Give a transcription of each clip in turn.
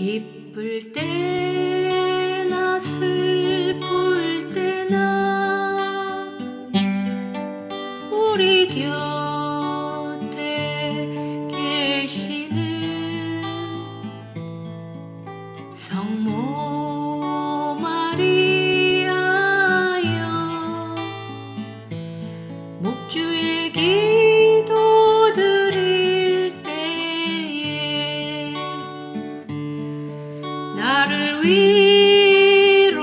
기쁠 때나 슬플 때나 우리 곁에 계시는 성모 위로하시며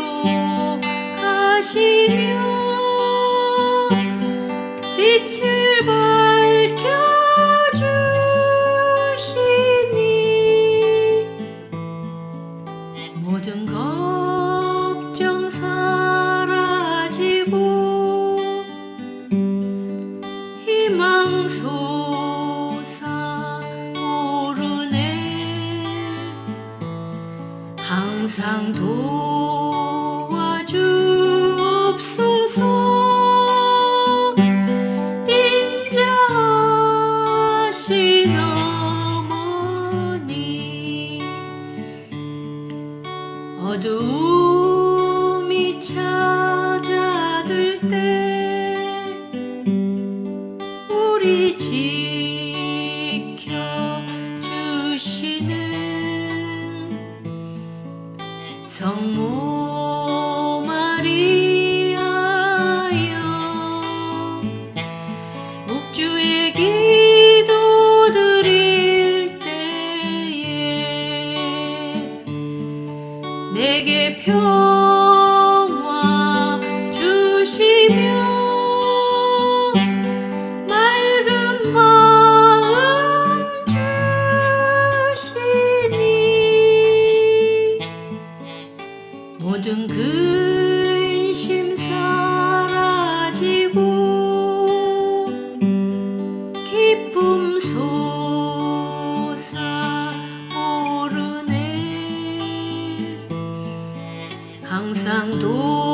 빛을 밝혀주시니 모든 걱정 사라지고 희망 솟 항상 도와주옵소서. 인자하신 어머니. 어두움이 찾 성모 마리아여 내게 평 솟아오르네 항상 도